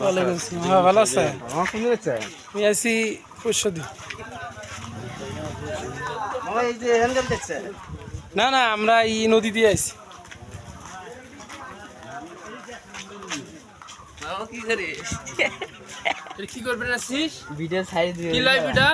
ওয়ালাইকুম আসসালাম। হ্যাঁ ভালো আছে। আমার কোন যাচ্ছে আমি আছি পরশুদি এই যে হ্যান্ডেল দেখছে না না আমরা এই নদী দিয়ে এটা কি করবেন আসছিস ভিডিও সাইড কি লাইভ এটা?